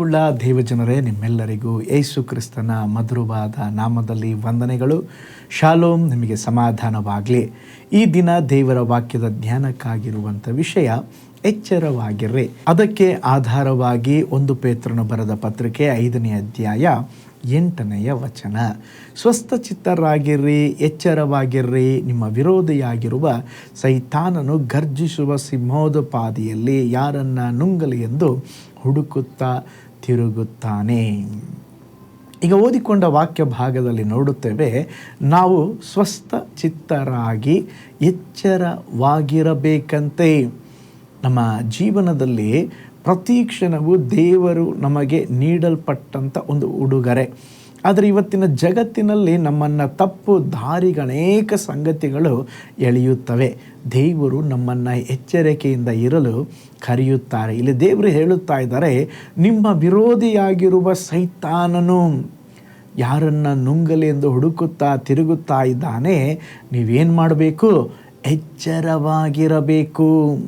ಪ್ರೀತಿಯುಳ್ಳ ದೇವಜನರೇ, ನಿಮ್ಮೆಲ್ಲರಿಗೂ ಯೇಸು ಕ್ರಿಸ್ತನ ಮಧುರವಾದ ನಾಮದಲ್ಲಿ ವಂದನೆಗಳು. ಶಾಲೋಮ್, ನಿಮಗೆ ಸಮಾಧಾನವಾಗಲಿ. ಈ ದಿನ ದೇವರ ವಾಕ್ಯದ ಧ್ಯಾನಕ್ಕಾಗಿರುವಂಥ ವಿಷಯ ಎಚ್ಚರವಾಗಿರ್ರಿ. ಅದಕ್ಕೆ ಆಧಾರವಾಗಿ ಒಂದು ಪೇತ್ರನು ಬರೆದ ಪತ್ರಿಕೆ ಐದನೇ ಅಧ್ಯಾಯ ಎಂಟನೆಯ ವಚನ. ಸ್ವಸ್ಥ ಚಿತ್ತರಾಗಿರ್ರಿ ಎಚ್ಚರವಾಗಿರ್ರಿ. ನಿಮ್ಮ ವಿರೋಧಿಯಾಗಿರುವ ಸೈತಾನನು ಗರ್ಜಿಸುವ ಸಿಂಹೋದಪಾದಿಯಲ್ಲಿ ಯಾರನ್ನ ನುಂಗಲಿ ಎಂದು ಹುಡುಕುತ್ತಾ ತಿರುಗುತ್ತಾನೆ. ಈಗ ಓದಿಕೊಂಡ ವಾಕ್ಯ ಭಾಗದಲ್ಲಿ ನೋಡುತ್ತೇವೆ, ನಾವು ಸ್ವಸ್ಥ ಚಿತ್ತರಾಗಿ ಎಚ್ಚರವಾಗಿರಬೇಕಂತೆ. ನಮ್ಮ ಜೀವನದಲ್ಲಿ ಪ್ರತಿ ಕ್ಷಣವೂ ದೇವರು ನಮಗೆ ನೀಡಲ್ಪಟ್ಟಂಥ ಒಂದು ಉಡುಗೊರೆ. ಆದರೆ ಇವತ್ತಿನ ಜಗತ್ತಿನಲ್ಲಿ ನಮ್ಮನ್ನು ತಪ್ಪು ದಾರಿಗೆ ಅನೇಕ ಸಂಗತಿಗಳು ಎಳೆಯುತ್ತವೆ. ದೇವರು ನಮ್ಮನ್ನು ಎಚ್ಚರಿಕೆಯಿಂದ ಇರಲು ಕರೆಯುತ್ತಾರೆ. ಇಲ್ಲಿ ದೇವರು ಹೇಳುತ್ತಾ ಇದ್ದಾರೆ, ನಿಮ್ಮ ವಿರೋಧಿಯಾಗಿರುವ ಸೈತಾನನು ಯಾರನ್ನು ನುಂಗಲಿ ಎಂದು ಹುಡುಕುತ್ತಾ ತಿರುಗುತ್ತಾ ಇದ್ದಾನೆ, ನೀವೇನು ಮಾಡಬೇಕು? ಎಚ್ಚರವಾಗಿರಬೇಕು.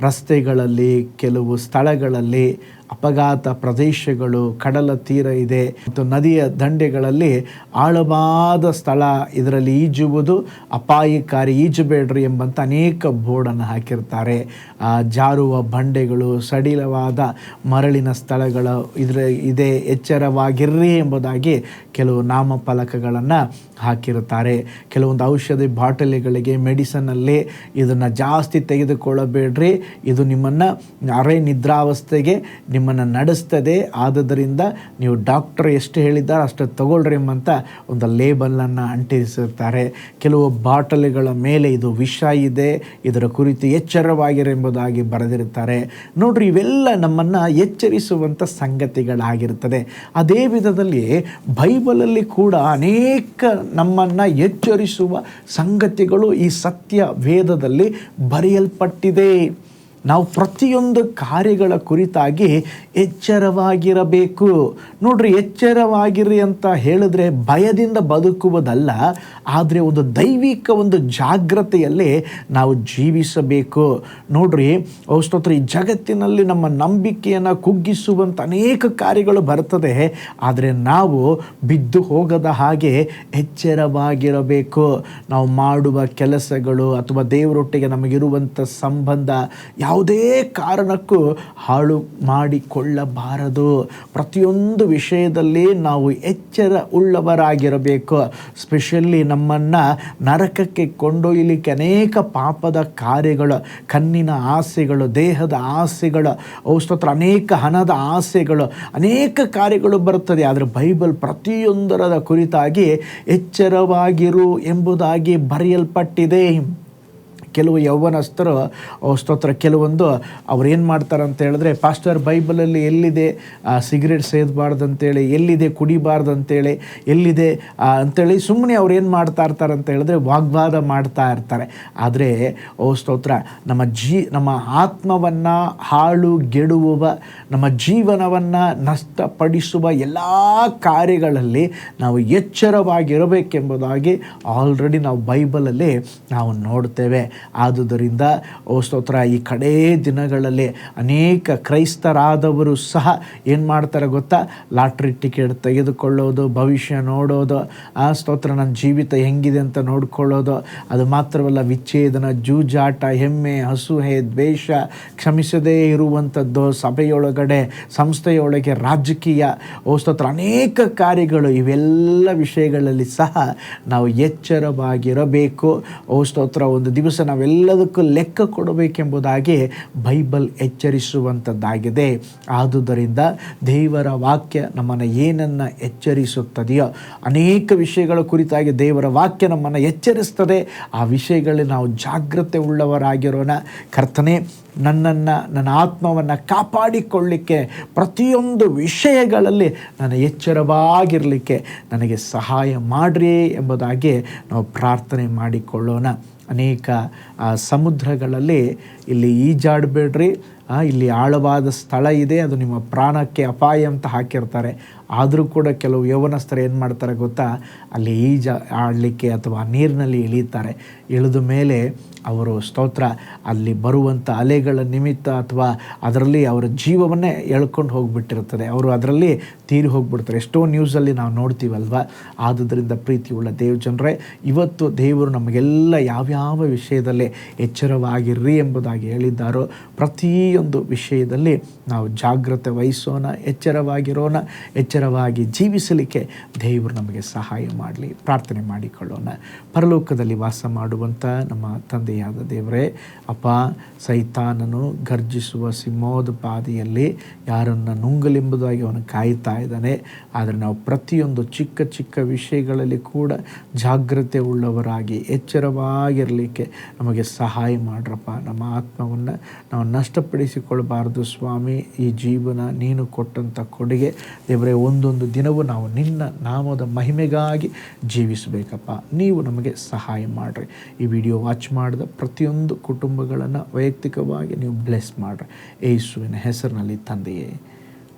ರಸ್ತೆಗಳಲ್ಲಿ, ಕೆಲವು ಸ್ಥಳಗಳಲ್ಲಿ ಅಪಘಾತ ಪ್ರದೇಶಗಳು, ಕಡಲ ತೀರ ಇದೆ ಮತ್ತು ನದಿಯ ದಂಡೆಗಳಲ್ಲಿ ಆಳವಾದ ಸ್ಥಳ ಇದರಲ್ಲಿ ಈಜುವುದು ಅಪಾಯಕಾರಿ, ಈಜಬೇಡ್ರಿ ಎಂಬಂಥ ಅನೇಕ ಬೋರ್ಡನ್ನು ಹಾಕಿರ್ತಾರೆ. ಜಾರುವ ಬಂಡೆಗಳು, ಸಡಿಲವಾದ ಮರಳಿನ ಸ್ಥಳಗಳು ಇದರ, ಇದೆ, ಎಚ್ಚರವಾಗಿರ್ರಿ ಎಂಬುದಾಗಿ ಕೆಲವು ನಾಮಫಲಕಗಳನ್ನು ಹಾಕಿರುತ್ತಾರೆ. ಕೆಲವೊಂದು ಔಷಧಿ ಬಾಟಲಿಗಳಿಗೆ, ಮೆಡಿಸನ್ನಲ್ಲಿ ಇದನ್ನು ಜಾಸ್ತಿ ತೆಗೆದುಕೊಳ್ಳಬೇಡ್ರಿ. ಇದು ನಿಮ್ಮನ್ನು ಅರೆ ನಿದ್ರಾವಸ್ಥೆಗೆ ನಿಮ್ಮನ್ನು ನಡೆಸ್ತದೆ. ಆದ್ದರಿಂದ ನೀವು ಡಾಕ್ಟರ್ ಎಷ್ಟು ಹೇಳಿದ್ದಾರೆ ಅಷ್ಟು ತಗೊಳ್ರಿ ಅಂತ ಒಂದು ಲೇಬಲನ್ನು ಅಂಟಿಸುತ್ತಾರೆ ಕೆಲವು ಬಾಟಲಿಗಳ ಮೇಲೆ ಇದು ವಿಷ ಇದೆ, ಇದರ ಕುರಿತು ಎಚ್ಚರವಾಗಿರೆಂಬುದಾಗಿ ಬರೆದಿರುತ್ತಾರೆ. ನೋಡ್ರಿ, ಇವೆಲ್ಲ ನಮ್ಮನ್ನು ಎಚ್ಚರಿಸುವಂಥ ಸಂಗತಿಗಳಾಗಿರುತ್ತದೆ. ಅದೇ ವಿಧದಲ್ಲಿ ಬೈಬಲಲ್ಲಿ ಕೂಡ ಅನೇಕ ನಮ್ಮನ್ನು ಎಚ್ಚರಿಸುವ ಸಂಗತಿಗಳು ಈ ಸತ್ಯ ವೇದದಲ್ಲಿ ಬರೆಯಲ್ಪಟ್ಟಿದೆ. ನಾವು ಪ್ರತಿಯೊಂದು ಕಾರ್ಯಗಳ ಕುರಿತಾಗಿ ಎಚ್ಚರವಾಗಿರಬೇಕು. ನೋಡ್ರಿ ಎಚ್ಚರವಾಗಿರಿ ಅಂತ ಹೇಳಿದ್ರೆ ಭಯದಿಂದ ಬದುಕುವುದಲ್ಲ, ಆದರೆ ಒಂದು ದೈವಿಕ ಒಂದು ಜಾಗ್ರತೆಯಲ್ಲಿ ನಾವು ಜೀವಿಸಬೇಕು. ನೋಡ್ರಿ ಸ್ತೋತ್ರ, ಈ ಜಗತ್ತಿನಲ್ಲಿ ನಮ್ಮ ನಂಬಿಕೆಯನ್ನು ಕುಗ್ಗಿಸುವಂಥ ಅನೇಕ ಕಾರ್ಯಗಳು ಬರ್ತದೆ, ಆದರೆ ನಾವು ಬಿದ್ದು ಹೋಗದ ಹಾಗೆ ಎಚ್ಚರವಾಗಿರಬೇಕು. ನಾವು ಮಾಡುವ ಕೆಲಸಗಳು ಅಥವಾ ದೇವರೊಟ್ಟಿಗೆ ನಮಗಿರುವಂಥ ಸಂಬಂಧ ಯಾವುದೇ ಕಾರಣಕ್ಕೂ ಹಾಳು ಮಾಡಿಕೊಳ್ಳಬಾರದು. ಪ್ರತಿಯೊಂದು ವಿಷಯದಲ್ಲಿ ನಾವು ಎಚ್ಚರ ಉಳ್ಳವರಾಗಿರಬೇಕು ಸ್ಪೆಷಲಿ ನಮ್ಮನ್ನು ನರಕಕ್ಕೆ ಕೊಂಡೊಯ್ಯಲಿಕ್ಕೆ ಅನೇಕ ಪಾಪದ ಕಾರ್ಯಗಳು, ಕಣ್ಣಿನ ಆಸೆಗಳು, ದೇಹದ ಆಸೆಗಳು ಔಷಧ ಅನೇಕ ಹಣದ ಆಸೆಗಳು, ಅನೇಕ ಕಾರ್ಯಗಳು ಬರುತ್ತದೆ. ಆದರೆ ಬೈಬಲ್ ಪ್ರತಿಯೊಂದರ ಕುರಿತಾಗಿ ಎಚ್ಚರವಾಗಿರು ಎಂಬುದಾಗಿ ಬರೆಯಲ್ಪಟ್ಟಿದೆ. ಕೆಲವು ಯೌವನಸ್ಥರು ಸ್ತೋತ್ರ, ಕೆಲವೊಂದು ಅವ್ರು ಏನು ಮಾಡ್ತಾರೆ ಅಂತ ಹೇಳಿದ್ರೆ, ಪಾಸ್ಟರ್, ಬೈಬಲಲ್ಲಿ ಎಲ್ಲಿದೆ ಸಿಗರೇಟ್ ಸೇದಬಾರ್ದು ಅಂತೇಳಿ ಎಲ್ಲಿದೆ ಕುಡಿಬಾರ್ದು ಅಂತೇಳಿ ಎಲ್ಲಿದೆ ಅಂತೇಳಿ ಸುಮ್ಮನೆ ಅವ್ರು ಏನು ಮಾಡ್ತಾ ಇರ್ತಾರೆ ಅಂತ ಹೇಳಿದ್ರೆ ವಾಗ್ವಾದ ಮಾಡ್ತಾ ಇರ್ತಾರೆ. ಆದರೆ, ಓ, ಸ್ತೋತ್ರ, ನಮ್ಮ ಜೀ, ನಮ್ಮ ಆತ್ಮವನ್ನು ಹಾಳು ಗೆಡುವ ನಮ್ಮ ಜೀವನವನ್ನು ನಷ್ಟಪಡಿಸುವ ಎಲ್ಲ ಕಾರ್ಯಗಳಲ್ಲಿ ನಾವು ಎಚ್ಚರವಾಗಿರಬೇಕೆಂಬುದಾಗಿ ಆಲ್ರೆಡಿ ನಾವು ಬೈಬಲಲ್ಲಿ ನಾವು ನೋಡ್ತೇವೆ. ಆದುದರಿಂದ ಸ್ತೋತ್ರ, ಈ ಕಡೇ ದಿನಗಳಲ್ಲಿ ಅನೇಕ ಕ್ರೈಸ್ತರಾದವರು ಸಹ ಏನು ಮಾಡ್ತಾರೆ ಗೊತ್ತಾ? ಲಾಟ್ರಿ ಟಿಕೆಟ್ ತೆಗೆದುಕೊಳ್ಳೋದು, ಭವಿಷ್ಯ ನೋಡೋದು, ಆ ಸ್ತೋತ್ರ ನನ್ನ ಜೀವಿತ ಹೆಂಗಿದೆ ಅಂತ ನೋಡ್ಕೊಳ್ಳೋದು. ಅದು ಮಾತ್ರವಲ್ಲ, ವಿಚ್ಛೇದನ, ಜೂಜಾಟ, ಹೆಮ್ಮೆ ಹಸುಹೆ ದ್ವೇಷ, ಕ್ಷಮಿಸದೇ ಇರುವಂಥದ್ದು ಸಭೆಯೊಳಗಡೆ, ಸಂಸ್ಥೆಯೊಳಗೆ ರಾಜಕೀಯ ಸ್ತೋತ್ರ, ಅನೇಕ ಕಾರ್ಯಗಳು ಇವೆಲ್ಲ ವಿಷಯಗಳಲ್ಲಿ ಸಹ ನಾವು ಎಚ್ಚರವಾಗಿರಬೇಕು. ಸ್ತೋತ್ರ, ಒಂದು ದಿವಸ ನಾವೆಲ್ಲದಕ್ಕೂ ಲೆಕ್ಕ ಕೊಡಬೇಕೆಂಬುದಾಗಿ ಬೈಬಲ್ ಎಚ್ಚರಿಸುವಂಥದ್ದಾಗಿದೆ. ಆದುದರಿಂದ ದೇವರ ವಾಕ್ಯ ನಮ್ಮನ್ನು ಏನನ್ನು ಎಚ್ಚರಿಸುತ್ತದೆಯೋ, ಅನೇಕ ವಿಷಯಗಳ ಕುರಿತಾಗಿ ದೇವರ ವಾಕ್ಯ ನಮ್ಮನ್ನು ಎಚ್ಚರಿಸ್ತದೆ. ಆ ವಿಷಯಗಳಲ್ಲಿ ನಾವು ಜಾಗ್ರತೆ ಉಳ್ಳವರಾಗಿರೋಣ. ಕರ್ತನೆ, ನನ್ನನ್ನು, ನನ್ನ ಆತ್ಮವನ್ನು ಕಾಪಾಡಿಕೊಳ್ಳಿಕ್ಕೆ ಪ್ರತಿಯೊಂದು ವಿಷಯಗಳಲ್ಲಿ ನನ್ನ ಎಚ್ಚರವಾಗಿರಲಿಕ್ಕೆ ನನಗೆ ಸಹಾಯ ಮಾಡಿರಿ ಎಂಬುದಾಗಿ ನಾವು ಪ್ರಾರ್ಥನೆ ಮಾಡಿಕೊಳ್ಳೋಣ. ಅನೇಕ ಸಮುದ್ರಗಳಲ್ಲಿ ಇಲ್ಲಿ ಈಜಾಡಬೇಡ್ರಿ ಇಲ್ಲಿ ಆಳವಾದ ಸ್ಥಳ ಇದೆ ಅದು ನಿಮ್ಮ ಪ್ರಾಣಕ್ಕೆ ಅಪಾಯ ಅಂತ ಹಾಕಿರ್ತಾರೆ. ಆದರೂ ಕೂಡ ಕೆಲವು ಯೌವನಸ್ಥರು ಏನು ಮಾಡ್ತಾರೆ ಗೊತ್ತಾ? ಅಲ್ಲಿ ಈಜ ಆಡಲಿಕ್ಕೆ ಅಥವಾ ನೀರಿನಲ್ಲಿ ಇಳಿತಾರೆ. ಇಳಿದ ಮೇಲೆ ಅವರು ಸ್ತೋತ್ರ, ಅಲ್ಲಿ ಬರುವಂಥ ಅಲೆಗಳ ನಿಮಿತ್ತ ಅಥವಾ ಅದರಲ್ಲಿ ಅವರ ಜೀವವನ್ನೇ ಎಳ್ಕೊಂಡು ಹೋಗಿಬಿಟ್ಟಿರ್ತದೆ ಅವರು ಅದರಲ್ಲಿ ತೀರಿ ಹೋಗಿಬಿಡ್ತಾರೆ. ಎಷ್ಟೋ ನ್ಯೂಸಲ್ಲಿ ನಾವು ನೋಡ್ತೀವಲ್ವ? ಆದುದರಿಂದ ಪ್ರೀತಿಯುಳ್ಳ ದೇವ್ ಜನರೇ ಇವತ್ತು ದೇವರು ನಮಗೆಲ್ಲ ಯಾವ್ಯಾವ ವಿಷಯದಲ್ಲಿ ಎಚ್ಚರವಾಗಿರ್ರಿ ಎಂಬುದಾಗಿ ಹೇಳಿದ್ದಾರೋ, ಪ್ರತಿಯೊಂದು ವಿಷಯದಲ್ಲಿ ನಾವು ಜಾಗ್ರತೆ ವಹಿಸೋಣ, ಎಚ್ಚರವಾಗಿರೋಣ ಎಚ್ಚರವಾಗಿ ಜೀವಿಸಲಿಕ್ಕೆ ದೇವರು ನಮಗೆ ಸಹಾಯ ಮಾಡಲಿ. ಪ್ರಾರ್ಥನೆ ಮಾಡಿಕೊಳ್ಳೋಣ. ಪರಲೋಕದಲ್ಲಿ ವಾಸ ಮಾಡುವಂಥ ನಮ್ಮ ತಂದೆಯಾದ ದೇವರೇ, ಅಪ್ಪ, ಸೈತಾನನು ಗರ್ಜಿಸುವ ಸಿಂಹೋದ ಪಾದಿಯಲ್ಲಿ ಯಾರನ್ನು ನುಂಗಲೆಂಬುದಾಗಿ ಅವನು ಕಾಯ್ತಾ ಇದ್ದಾನೆ. ಆದರೆ ನಾವು ಪ್ರತಿಯೊಂದು ಚಿಕ್ಕ ಚಿಕ್ಕ ವಿಷಯಗಳಲ್ಲಿ ಕೂಡ ಜಾಗ್ರತೆ ಉಳ್ಳವರಾಗಿ ಎಚ್ಚರವಾಗಿರಲಿಕ್ಕೆ ನಮಗೆ ಸಹಾಯ ಮಾಡ್ರಪ್ಪ. ನಮ್ಮ ಆತ್ಮವನ್ನು ನಾವು ನಷ್ಟಪಡಿಸಿಕೊಳ್ಬಾರ್ದು ಸ್ವಾಮಿ. ಈ ಜೀವನ ನೀನು ಕೊಟ್ಟಂಥ ಕೊಡುಗೆ ದೇವರೇ ಒಂದೊಂದು ದಿನವೂ ನಾವು ನಿನ್ನ ನಾಮದ ಮಹಿಮೆಗಾಗಿ ಜೀವಿಸಬೇಕಪ್ಪ. ನೀವು ನಮಗೆ ಸಹಾಯ ಮಾಡಿರಿ. ಈ ವಿಡಿಯೋ ವಾಚ್ ಮಾಡಿದ ಪ್ರತಿಯೊಂದು ಕುಟುಂಬಗಳನ್ನು ವೈಯಕ್ತಿಕವಾಗಿ ನೀವು ಬ್ಲೆಸ್ ಮಾಡಿರಿ. ಯೇಸುವಿನ ಹೆಸರಿನಲ್ಲಿ ತಂದೆಯೇ.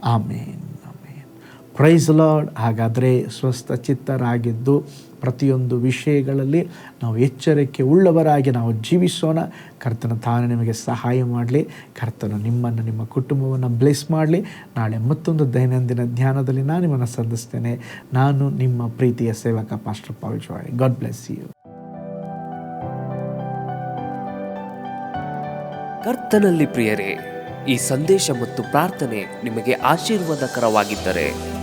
ಆಮೇನ್ ಆಮೇನ್. ಪ್ರೈಸ್ ಲಾರ್ಡ್ ಹಾಗಾದರೆ ಸ್ವಸ್ಥ ಚಿತ್ತರಾಗಿದ್ದು ಪ್ರತಿಯೊಂದು ವಿಷಯಗಳಲ್ಲಿ ನಾವು ಎಚ್ಚರಿಕೆ ಉಳ್ಳವರಾಗಿ ನಾವು ಜೀವಿಸೋಣ. ಕರ್ತನ ತಾನೇ ನಿಮಗೆ ಸಹಾಯ ಮಾಡಲಿ. ಕರ್ತನ ನಿಮ್ಮನ್ನು ನಿಮ್ಮ ಕುಟುಂಬವನ್ನು ಬ್ಲೆಸ್ ಮಾಡಲಿ. ನಾಳೆ ಮತ್ತೊಂದು ದೈನಂದಿನ ಧ್ಯಾನದಲ್ಲಿ ನಾನು ನಿಮ್ಮನ್ನು ಸಂಧಿಸ್ತೇನೆ. ನಾನು ನಿಮ್ಮ ಪ್ರೀತಿಯ ಸೇವಕ pastor Paul Joy God bless you ಕರ್ತನಲ್ಲಿ ಪ್ರಿಯರೇ, ಈ ಸಂದೇಶ ಮತ್ತು ಪ್ರಾರ್ಥನೆ ನಿಮಗೆ ಆಶೀರ್ವಾದಕರವಾಗಿದ್ದರೆ